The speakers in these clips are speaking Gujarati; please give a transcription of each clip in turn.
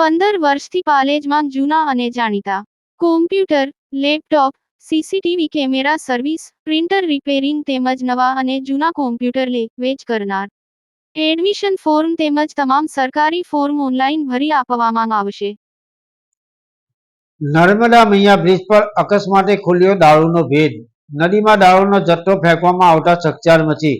પંદર વર્ષથી પાલેજમાં જૂના અને જાણીતા. Computer laptop CCTV camera service printer repairing તેમજ નવા અને જૂના કોમ્પ્યુટર લે, વેચ કરનાર. એડમિશન ફોર્મ તેમજ તમામ સરકારી ફોર્મ ઓનલાઈન ભરી આપવામાં આવશે. નર્મદા મૈયા બ્રિજ પર અકસ્માતે ખુલ્યો દારૂનો ભેદ. નદીમાં દારૂનો જથ્થો ફેંકવામાં આવતા ચકચાર મચી.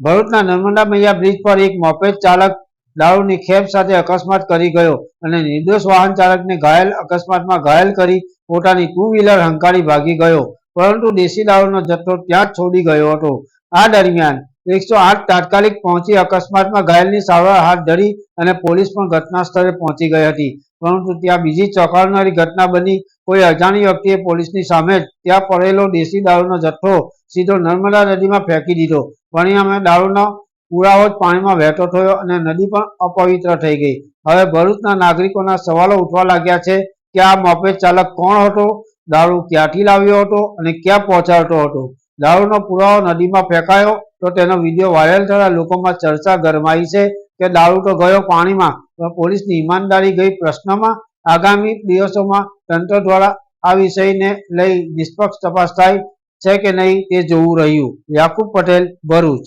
ભરૂચના નર્મદા મૈયા બ્રિજ પર એક મોપેડ ચાલક દારૂની ખેપ સાથે અકસ્માત કરી ગયો અને નિર્દોષ વાહન ચાલકને ઘાયલ અકસ્માતમાં ઘાયલ કરી પોતાની ટુ વ્હીલર હંકારી ભાગી ગયો. પરંતુ દેશી દારૂનો જથ્થો ત્યાં જ છોડી ગયો હતો. આ દરમિયાન એકસો આઠ તાત્કાલિક પહોંચી અકસ્માતમાં ઘાયલની સારવાર હાથ ધરી અને પોલીસ પણ ઘટના સ્થળે પહોંચી ગઈ હતી. પરંતુ ત્યાં બીજી ચોંકાવનારી ઘટના બની. કોઈ અજાણી વ્યક્તિએ પોલીસની સામે જ ત્યાં પડેલો દેશી દારૂનો જથ્થો સીધો નર્મદા નદીમાં ફેંકી દીધો. પરિણામે દારૂનો પુરાવો પાણીમાં વહેતો થયો અને નદી પણ અપવિત્ર થઈ ગઈ. હવે ભરૂચના નાગરિકોના સવાલો ઉઠવા લાગ્યા છે કે આ મોપેજ ચાલક કોણ હતો, દારૂ ક્યાંથી લાવ્યો હતો અને ક્યાં પહોંચાડતો હતો? દારૂનો પુરાવો નદીમાં ફેંકાયો તો તેનો વીડિયો વાયરલ થતા લોકોમાં ચર્ચા ગરમાઈ છે કે દારૂ તો ગયો પાણીમાં, પણ પોલીસની ઈમાનદારી ગઈ પ્રશ્નમાં આગામી દિવસોમાં તંત્ર દ્વારા આ વિષયને લઈ નિષ્પક્ષ તપાસ થાય છે કે નહીં તે જોવું રહ્યું. યાકુબ પટેલ, ભરૂચ.